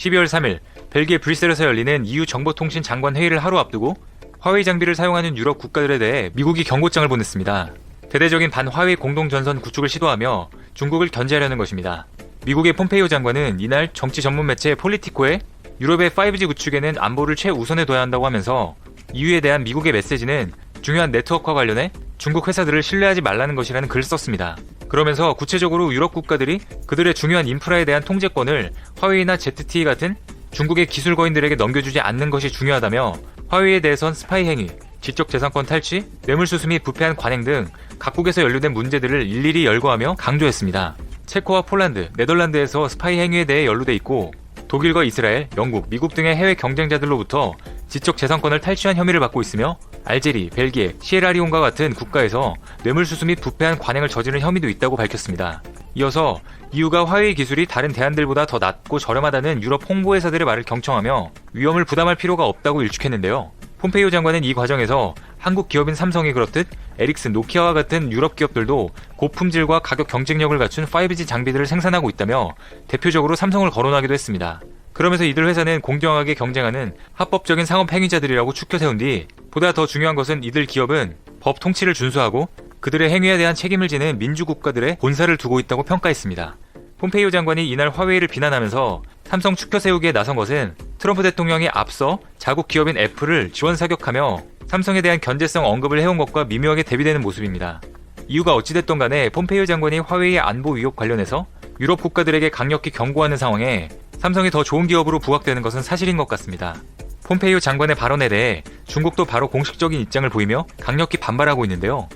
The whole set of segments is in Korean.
12월 3일 벨기에 브뤼셀에서 열리는 EU 정보통신 장관 회의를 하루 앞두고 화웨이 장비를 사용하는 유럽 국가들에 대해 미국이 경고장을 보냈습니다. 대대적인 반화웨이 공동전선 구축을 시도하며 중국을 견제하려는 것입니다. 미국의 폼페이오 장관은 이날 정치 전문 매체 폴리티코에 유럽의 5G 구축에는 안보를 최우선에 둬야 한다고 하면서 EU에 대한 미국의 메시지는 중요한 네트워크와 관련해 중국 회사들을 신뢰하지 말라는 것이라는 글을 썼습니다. 그러면서 구체적으로 유럽 국가들이 그들의 중요한 인프라에 대한 통제권을 화웨이나 ZTE 같은 중국의 기술 거인들에게 넘겨주지 않는 것이 중요하다며 화웨이에 대해선 스파이 행위, 지적 재산권 탈취, 뇌물수수 및 부패한 관행 등 각국에서 연루된 문제들을 일일이 열거하며 강조했습니다. 체코와 폴란드, 네덜란드에서 스파이 행위에 대해 연루돼 있고 독일과 이스라엘, 영국, 미국 등의 해외 경쟁자들로부터 지적 재산권을 탈취한 혐의를 받고 있으며 알제리, 벨기에, 시에라리온과 같은 국가에서 뇌물수수 및 부패한 관행을 저지른 혐의도 있다고 밝혔습니다. 이어서 EU가 화웨이 기술이 다른 대안들보다 더 낮고 저렴하다는 유럽 홍보회사들의 말을 경청하며 위험을 부담할 필요가 없다고 일축했는데요. 폼페이오 장관은 이 과정에서 한국 기업인 삼성이 그렇듯 에릭슨, 노키아와 같은 유럽 기업들도 고품질과 가격 경쟁력을 갖춘 5G 장비들을 생산하고 있다며 대표적으로 삼성을 거론하기도 했습니다. 그러면서 이들 회사는 공정하게 경쟁하는 합법적인 상업 행위자들이라고 추켜 세운 뒤 보다 더 중요한 것은 이들 기업은 법 통치를 준수하고 그들의 행위에 대한 책임을 지는 민주국가들의 본사를 두고 있다고 평가했습니다. 폼페이오 장관이 이날 화웨이를 비난하면서 삼성 추켜 세우기에 나선 것은 트럼프 대통령이 앞서 자국 기업인 애플을 지원 사격하며 삼성에 대한 견제성 언급을 해온 것과 미묘하게 대비되는 모습입니다. 이유가 어찌됐던 간에 폼페이오 장관이 화웨이 안보 위협 관련해서 유럽 국가들에게 강력히 경고하는 상황에 삼성이 더 좋은 기업으로 부각되는 것은 사실인 것 같습니다. 폼페이오 장관의 발언에 대해 중국도 바로 공식적인 입장을 보이며 강력히 반발하고 있는데요.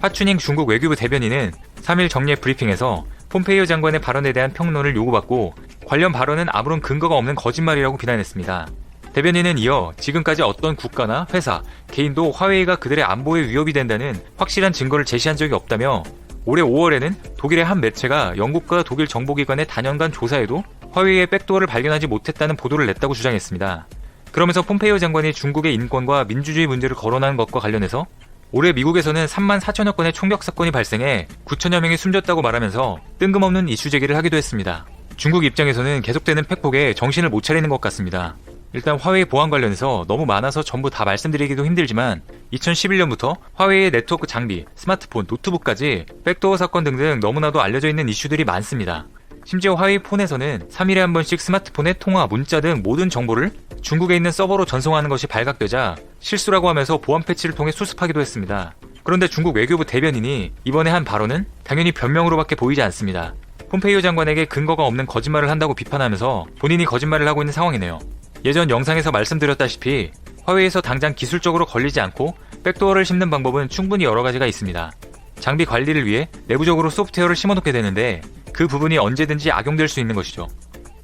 화춘잉 중국 외교부 대변인은 3일 정례 브리핑에서 폼페이오 장관의 발언에 대한 평론을 요구받고 관련 발언은 아무런 근거가 없는 거짓말이라고 비난했습니다. 대변인은 이어 지금까지 어떤 국가나 회사, 개인도 화웨이가 그들의 안보에 위협이 된다는 확실한 증거를 제시한 적이 없다며 올해 5월에는 독일의 한 매체가 영국과 독일 정보기관의 단연간 조사에도 화웨이의 백도어를 발견하지 못했다는 보도를 냈다고 주장했습니다. 그러면서 폼페이오 장관이 중국의 인권과 민주주의 문제를 거론한 것과 관련해서 올해 미국에서는 3만 4천여 건의 총격 사건이 발생해 9천여 명이 숨졌다고 말하면서 뜬금없는 이슈 제기를 하기도 했습니다. 중국 입장에서는 계속되는 팩폭에 정신을 못 차리는 것 같습니다. 일단 화웨이 보안 관련해서 너무 많아서 전부 다 말씀드리기도 힘들지만 2011년부터 화웨이의 네트워크 장비, 스마트폰, 노트북까지 백도어 사건 등등 너무나도 알려져 있는 이슈들이 많습니다. 심지어 화웨이 폰에서는 3일에 한 번씩 스마트폰의 통화, 문자 등 모든 정보를 중국에 있는 서버로 전송하는 것이 발각되자 실수라고 하면서 보안 패치를 통해 수습하기도 했습니다. 그런데 중국 외교부 대변인이 이번에 한 발언은 당연히 변명으로밖에 보이지 않습니다. 폼페이오 장관에게 근거가 없는 거짓말을 한다고 비판하면서 본인이 거짓말을 하고 있는 상황이네요. 예전 영상에서 말씀드렸다시피 화웨이에서 당장 기술적으로 걸리지 않고 백도어를 심는 방법은 충분히 여러 가지가 있습니다. 장비 관리를 위해 내부적으로 소프트웨어를 심어놓게 되는데 그 부분이 언제든지 악용될 수 있는 것이죠.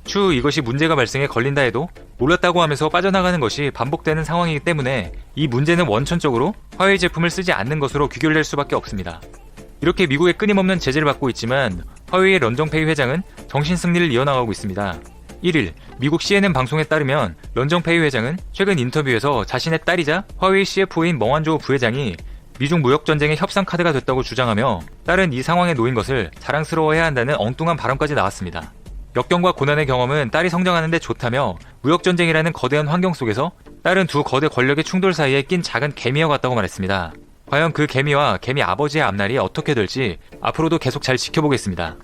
추후 이것이 문제가 발생해 걸린다 해도 몰랐다고 하면서 빠져나가는 것이 반복되는 상황이기 때문에 이 문제는 원천적으로 화웨이 제품을 쓰지 않는 것으로 귀결될 수밖에 없습니다. 이렇게 미국의 끊임없는 제재를 받고 있지만 화웨이의 런정페이 회장은 정신 승리를 이어나가고 있습니다. 1일 미국 CNN 방송에 따르면 런정페이 회장은 최근 인터뷰에서 자신의 딸이자 화웨이 CFO인 멍한조 부회장이 미중 무역 전쟁의 협상 카드가 됐다고 주장하며 딸은 이 상황에 놓인 것을 자랑스러워해야 한다는 엉뚱한 발언까지 나왔습니다. 역경과 고난의 경험은 딸이 성장하는데 좋다며 무역 전쟁이라는 거대한 환경 속에서 딸은 두 거대 권력의 충돌 사이에 낀 작은 개미와 같다고 말했습니다. 과연 그 개미와 개미 아버지의 앞날이 어떻게 될지 앞으로도 계속 잘 지켜보겠습니다.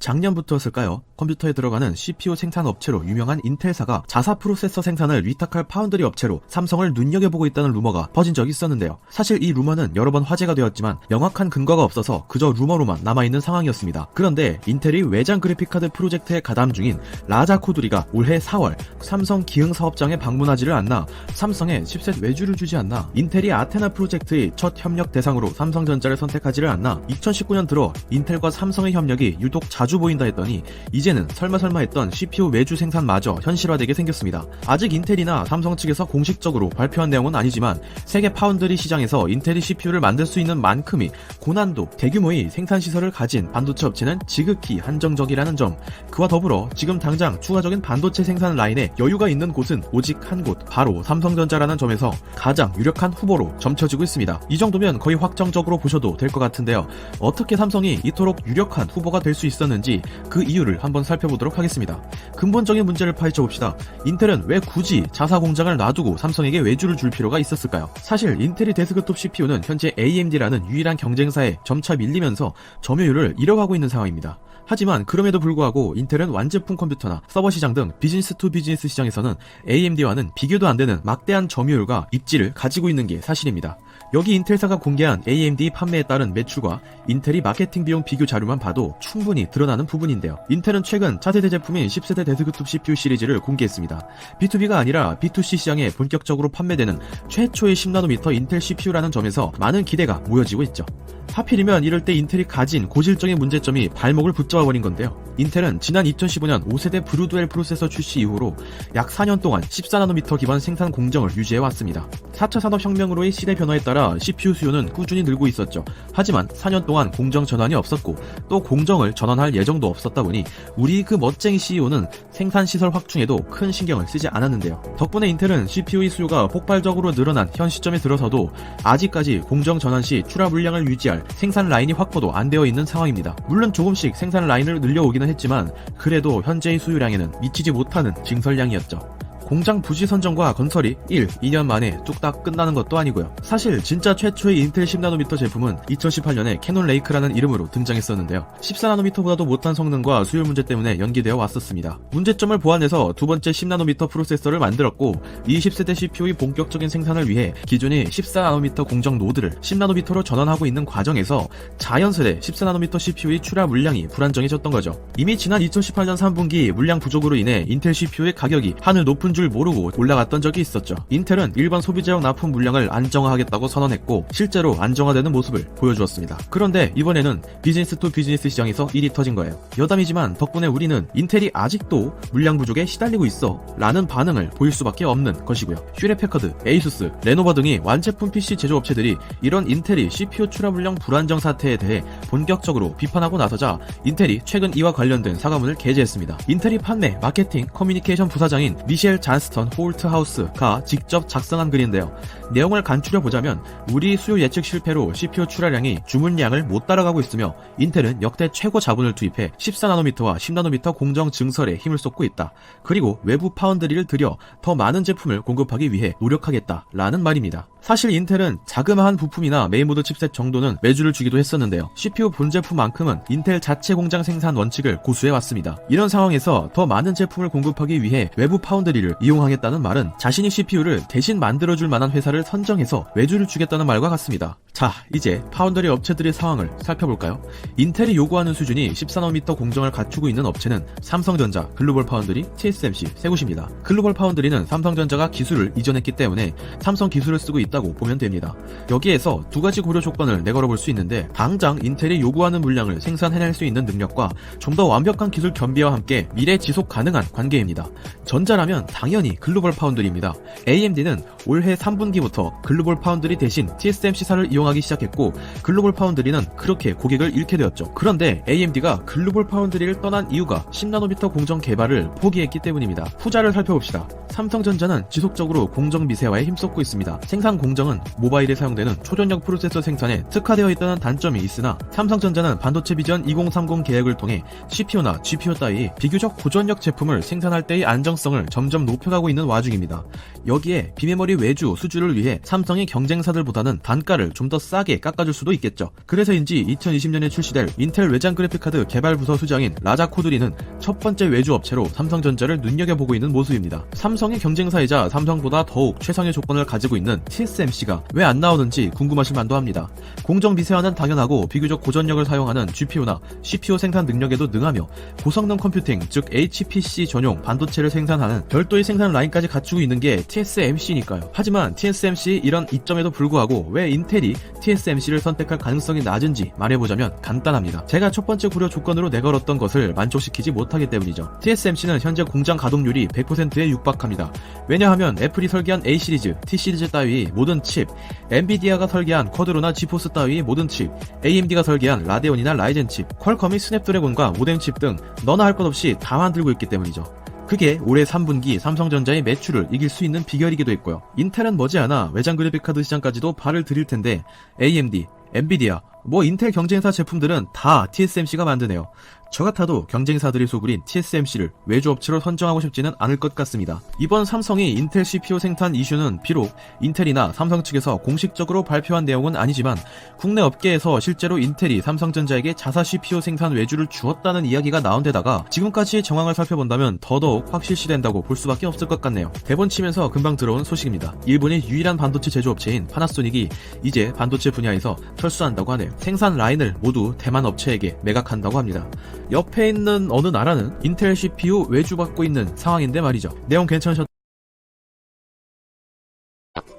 작년부터였을까요? 컴퓨터에 들어가는 CPU 생산 업체로 유명한 인텔사가 자사 프로세서 생산을 위탁할 파운드리 업체로 삼성을 눈여겨보고 있다는 루머가 퍼진 적이 있었는데요. 사실 이 루머는 여러 번 화제가 되었지만 명확한 근거가 없어서 그저 루머로만 남아있는 상황이었습니다. 그런데 인텔이 외장 그래픽카드 프로젝트에 가담 중인 라자 코두리가 올해 4월 삼성 기흥 사업장에 방문하지를 않나 삼성에 칩셋 외주를 주지 않나 인텔이 아테나 프로젝트의 첫 협력 대상으로 삼성전자를 선택하지를 않나 2019년 들어 인텔과 삼성의 협력이 유독 자주 보인다 했더니 이제는 설마설마 했던 CPU 외주 생산마저 현실화되게 생겼습니다. 아직 인텔이나 삼성 측에서 공식적으로 발표한 내용은 아니지만 세계 파운드리 시장에서 인텔이 CPU를 만들 수 있는 만큼이 고난도 대규모의 생산 시설을 가진 반도체 업체는 지극히 한정적이라는 점 그와 더불어 지금 당장 추가적인 반도체 생산 라인에 여유가 있는 곳은 오직 한 곳 바로 삼성전자라는 점에서 가장 유력한 후보로 점쳐지고 있습니다. 이 정도면 거의 확정적으로 보셔도 될 것 같은데요. 어떻게 삼성이 이토록 유력한 후보가 될 수 있었는지 되는지 그 이유를 한번 살펴보도록 하겠습니다. 근본적인 문제를 파헤쳐 봅시다. 인텔은 왜 굳이 자사 공장을 놔두고 삼성에게 외주를 줄 필요가 있었을까요? 사실 인텔이 데스크톱 CPU는 현재 AMD라는 유일한 경쟁사에 점차 밀리면서 점유율을 잃어가고 있는 상황입니다. 하지만 그럼에도 불구하고 인텔은 완제품 컴퓨터나 서버 시장 등 비즈니스 투 비즈니스 시장에서는 AMD와는 비교도 안 되는 막대한 점유율과 입지를 가지고 있는 게 사실입니다. 여기 인텔사가 공개한 AMD 판매에 따른 매출과 인텔이 마케팅 비용 비교 자료만 봐도 충분히 드러나는 부분인데요. 인텔은 최근 차세대 제품인 10세대 데스크톱 CPU 시리즈를 공개했습니다. B2B가 아니라 B2C 시장에 본격적으로 판매되는 최초의 10나노미터 인텔 CPU라는 점에서 많은 기대가 모여지고 있죠. 하필이면 이럴 때 인텔이 가진 고질적인 문제점이 발목을 붙잡아 버린 건데요. 인텔은 지난 2015년 5세대 브루드웰 프로세서 출시 이후로 약 4년 동안 14나노미터 기반 생산 공정을 유지해 왔습니다. 4차 산업 혁명으로의 시대 변화에 따라 CPU 수요는 꾸준히 늘고 있었죠. 하지만 4년 동안 공정 전환이 없었고 또 공정을 전환할 예정도 없었다 보니 우리 그 멋쟁이 CEO는 생산 시설 확충에도 큰 신경을 쓰지 않았는데요. 덕분에 인텔은 CPU의 수요가 폭발적으로 늘어난 현 시점에 들어서도 아직까지 공정 전환 시 출하 물량을 유지할 생산 라인이 확보도 안 되어 있는 상황입니다. 물론 조금씩 생산 라인을 늘려오기는 했지만 그래도 현재의 수요량에는 미치지 못하는 증설량이었죠. 공장 부지 선정과 건설이 1, 2년 만에 뚝딱 끝나는 것도 아니고요. 사실 진짜 최초의 인텔 10나노미터 제품은 2018년에 캐논 레이크라는 이름으로 등장했었는데요. 14나노미터보다도 못한 성능과 수요 문제 때문에 연기되어 왔었습니다. 문제점을 보완해서 두 번째 10나노미터 프로세서를 만들었고 20세대 CPU의 본격적인 생산을 위해 기존의 14나노미터 공정 노드를 10나노미터로 전환하고 있는 과정에서 자연스레 14나노미터 CPU의 출하 물량이 불안정해졌던 거죠. 이미 지난 2018년 3분기 물량 부족으로 인해 인텔 CPU의 가격이 하늘 높은 줄 모르고 올라갔던 적이 있었죠. 인텔은 일반 소비자용 납품 물량을 안정화하겠다고 선언했고 실제로 안정화되는 모습을 보여주었습니다. 그런데 이번에는 비즈니스 투 비즈니스 시장에서 일이 터진 거예요. 여담이지만 덕분에 우리는 인텔이 아직도 물량 부족에 시달리고 있어 라는 반응을 보일 수밖에 없는 것이고요. 슈레패커드, 에이수스, 레노버 등이 완제품 PC 제조업체들이 이런 인텔이 CPU 출하 물량 불안정 사태에 대해 본격적으로 비판하고 나서자 인텔이 최근 이와 관련된 사과문을 게재했습니다. 인텔이 판매, 마케팅, 커뮤니케이션 부사장인 미셸 잔스턴 홀트 하우스가 직접 작성한 글인데요. 내용을 간추려 보자면 우리 수요 예측 실패로 CPU 출하량이 주문량을 못 따라가고 있으며 인텔은 역대 최고 자본을 투입해 14나노미터와 10나노미터 공정 증설에 힘을 쏟고 있다. 그리고 외부 파운드리를 들여 더 많은 제품을 공급하기 위해 노력하겠다라는 말입니다. 사실 인텔은 자그마한 부품이나 메인보드 칩셋 정도는 매주를 주기도 했었는데요. CPU 본제품만큼은 인텔 자체 공장 생산 원칙을 고수해 왔습니다. 이런 상황에서 더 많은 제품을 공급하기 위해 외부 파운드리를 이용하겠다는 말은 자신이 CPU를 대신 만들어줄 만한 회사를 선정해서 외주를 주겠다는 말과 같습니다. 자, 이제 파운드리 업체들의 상황을 살펴볼까요? 인텔이 요구하는 수준이 14나노미터 공정을 갖추고 있는 업체는 삼성전자, 글로벌 파운드리, TSMC 세 곳입니다. 글로벌 파운드리는 삼성전자가 기술을 이전했기 때문에 삼성 기술을 쓰고 있다고 보면 됩니다. 여기에서 두 가지 고려 조건을 내걸어 볼 수 있는데 당장 인텔이 요구하는 물량을 생산해낼 수 있는 능력과 좀 더 완벽한 기술 겸비와 함께 미래 지속 가능한 관계입니다. 전자라면 당연히 글로벌 파운드리입니다. AMD는 올해 3분기부터 글로벌 파운드리 대신 TSMC사를 이용하기 시작했고 글로벌 파운드리는 그렇게 고객을 잃게 되었죠. 그런데 AMD가 글로벌 파운드리를 떠난 이유가 10나노미터 공정 개발을 포기했기 때문입니다. 후자를 살펴봅시다. 삼성전자는 지속적으로 공정 미세화에 힘쏟고 있습니다. 생산 공정은 모바일에 사용되는 초전력 프로세서 생산에 특화되어 있다는 단점이 있으나 삼성전자는 반도체 비전 2030 계획을 통해 CPU나 GPU 따위 비교적 고전력 제품을 생산할 때의 안정성을 점점 높여가고 있는 와중입니다. 여기에 비메모리 외주 수주를 위해 삼성이 경쟁사들보다는 단가를 좀 더 싸게 깎아줄 수도 있겠죠. 그래서인지 2020년에 출시될 인텔 외장 그래픽카드 개발 부서 수장인 라자 코드리는 첫 번째 외주 업체로 삼성전자를 눈여겨보고 있는 모습입니다. 삼성의 경쟁사이자 삼성보다 더욱 최상의 조건을 가지고 있는 TSMC가 왜 안 나오는지 궁금하실 만도 합니다. 공정 미세화는 당연하고 비교적 고전력을 사용하는 GPU나 CPU 생산 능력에도 능하며 고성능 컴퓨팅, 즉 HPC 전용 반도체를 생산하는 별도의 생산 라인까지 갖추고 있는 게 TSMC니까요. 하지만 TSMC 이런 이점에도 불구하고 왜 인텔이 TSMC를 선택할 가능성이 낮은지 말해보자면 간단합니다. 제가 첫 번째 고려 조건으로 내걸었던 것을 만족시키지 못하기 때문이죠. TSMC는 현재 공장 가동률이 100%에 육박합니다. 왜냐하면 애플이 설계한 A 시리즈, T 시리즈 따위 모든 칩, 엔비디아가 설계한 쿼드로나 지포스 따위 모든 칩, AMD가 설계한 라데온이나 라이젠 칩, 퀄컴이 스냅드래곤과 모뎀 칩 등 너나 할 것 없이 다 만들고 있기 때문이죠. 그게 올해 3분기 삼성전자의 매출을 이길 수 있는 비결이기도 했고요. 인텔은 머지않아 외장 그래픽카드 시장까지도 발을 들일 텐데 AMD, 엔비디아, 뭐 인텔 경쟁사 제품들은 다 TSMC가 만드네요. 저 같아도 경쟁사들이 소굴인 TSMC를 외주업체로 선정하고 싶지는 않을 것 같습니다. 이번 삼성이 인텔 CPU 생산 이슈는 비록 인텔이나 삼성 측에서 공식적으로 발표한 내용은 아니지만 국내 업계에서 실제로 인텔이 삼성전자에게 자사 CPU 생산 외주를 주었다는 이야기가 나온 데다가 지금까지의 정황을 살펴본다면 더더욱 확실시된다고 볼 수밖에 없을 것 같네요. 대본 치면서 금방 들어온 소식입니다. 일본의 유일한 반도체 제조업체인 파나소닉이 이제 반도체 분야에서 철수한다고 하네요. 생산 라인을 모두 대만 업체에게 매각한다고 합니다. 옆에 있는 어느 나라는 인텔 CPU 외주받고 있는 상황인데 말이죠. 내용 괜찮으셨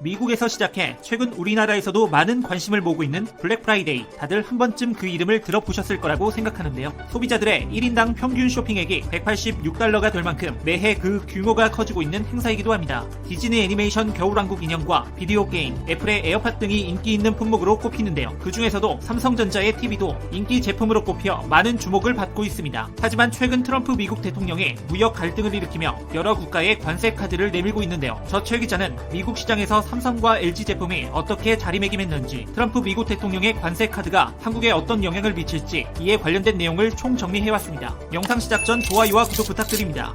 미국에서 시작해 최근 우리나라에서도 많은 관심을 모으고 있는 블랙 프라이데이 다들 한 번쯤 그 이름을 들어보셨을 거라고 생각하는데요. 소비자들의 1인당 평균 쇼핑액이 186달러가 될 만큼 매해 그 규모가 커지고 있는 행사이기도 합니다. 디즈니 애니메이션 겨울왕국 인형과 비디오 게임, 애플의 에어팟 등이 인기 있는 품목으로 꼽히는데요. 그 중에서도 삼성전자의 TV도 인기 제품으로 꼽혀 많은 주목을 받고 있습니다. 하지만 최근 트럼프 미국 대통령이 무역 갈등을 일으키며 여러 국가에 관세 카드를 내밀고 있는데요. 저최 기자는 미국 시장에 서 삼성과 LG 제품이 어떻게 자리매김했는지 트럼프 미국 대통령의 관세 카드가 한국에 어떤 영향을 미칠지 이에 관련된 내용을 총 정리해왔습니다. 영상 시작 전 좋아요와 구독 부탁드립니다.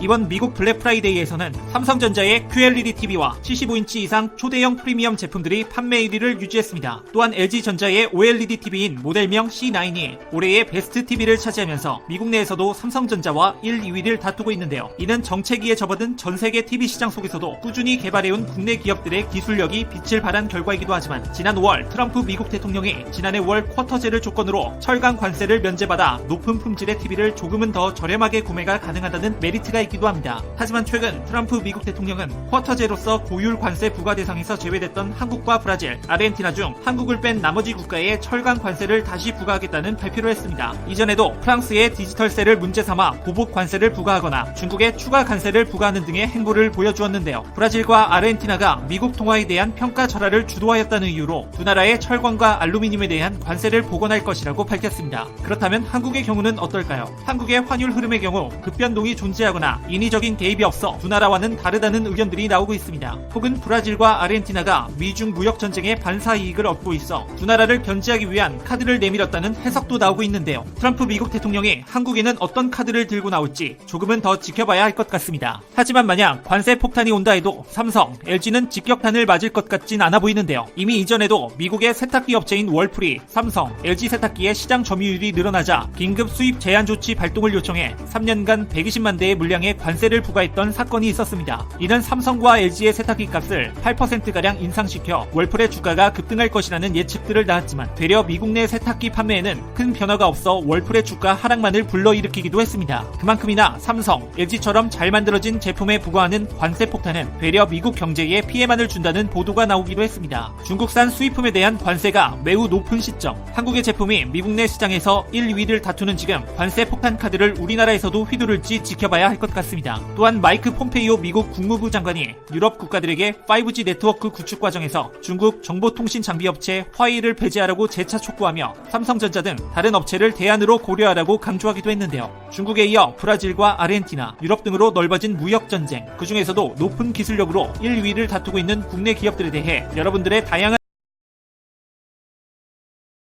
이번 미국 블랙 프라이데이에서는 삼성전자의 QLED TV와 75인치 이상 초대형 프리미엄 제품들이 판매 1위를 유지했습니다. 또한 LG전자의 OLED TV인 모델명 C9이 올해의 베스트 TV를 차지하면서 미국 내에서도 삼성전자와 1, 2위를 다투고 있는데요. 이는 정체기에 접어든 전 세계 TV 시장 속에서도 꾸준히 개발해온 국내 기업들의 기술력이 빛을 발한 결과이기도 하지만 지난 5월 트럼프 미국 대통령이 지난해 5월 쿼터제를 조건으로 철강 관세를 면제받아 높은 품질의 TV를 조금은 더 저렴하게 구매가 가능하다는 메리트가 있기도 합니다. 하지만 최근 트럼프 미국 대통령은 쿼터제로서 고율 관세 부과 대상에서 제외됐던 한국과 브라질, 아르헨티나 중 한국을 뺀 나머지 국가에 철강 관세를 다시 부과하겠다는 발표를 했습니다. 이전에도 프랑스의 디지털세를 문제 삼아 보복 관세를 부과하거나 중국에 추가 관세를 부과하는 등의 행보를 보여주었는데요. 브라질과 아르헨티나가 미국 통화에 대한 평가 절하를 주도하였다는 이유로 두 나라의 철광과 알루미늄에 대한 관세를 복원할 것이라고 밝혔습니다. 그렇다면 한국의 경우는 어떨까요? 한국의 환율 흐름의 경우 급변동이 존재하거나 인위적인 개입이 없어 두 나라와는 다르다는 의견들이 나오고 있습니다. 혹은 브라질과 아르헨티나가 미중 무역 전쟁의 반사 이익을 얻고 있어 두 나라를 견제하기 위한 카드를 내밀었다는 해석도 나오고 있는데요. 트럼프 미국 대통령이 한국에는 어떤 카드를 들고 나올지 조금은 더 지켜봐야 할 것 같습니다. 하지만 만약 관세 폭탄이 온다 해도 삼성, LG는 직격탄을 맞을 것 같진 않아 보이는데요. 이미 이전에도 미국의 세탁기 업체인 월풀이 삼성, LG 세탁기의 시장 점유율이 늘어나자 긴급 수입 제한 조치 발동을 요청해 3년간 120만 대의 물량 에 관세를 부과했던 사건이 있었습니다. 이는 삼성과 LG의 세탁기 값을 8%가량 인상시켜 월풀의 주가가 급등할 것이라는 예측들을 낳았지만 되려 미국 내 세탁기 판매에는 큰 변화가 없어 월풀의 주가 하락만을 불러일으키기도 했습니다. 그만큼이나 삼성, LG처럼 잘 만들어진 제품에 부과하는 관세 폭탄은 되려 미국 경제에 피해만을 준다는 보도가 나오기도 했습니다. 중국산 수입품에 대한 관세가 매우 높은 시점, 한국의 제품이 미국 내 시장에서 1, 2위를 다투는 지금 관세 폭탄 카드를 우리나라에서도 휘두를지 지켜봐야 할 것 같습니다. 또한 마이크 폼페이오 미국 국무부 장관이 유럽 국가들에게 5G 네트워크 구축 과정에서 중국 정보통신 장비 업체 화웨이를 배제하라고 재차 촉구하며 삼성전자 등 다른 업체를 대안으로 고려하라고 강조하기도 했는데요. 중국에 이어 브라질과 아르헨티나, 유럽 등으로 넓어진 무역 전쟁, 그 중에서도 높은 기술력으로 1, 2위를 다투고 있는 국내 기업들에 대해 여러분들의 다양한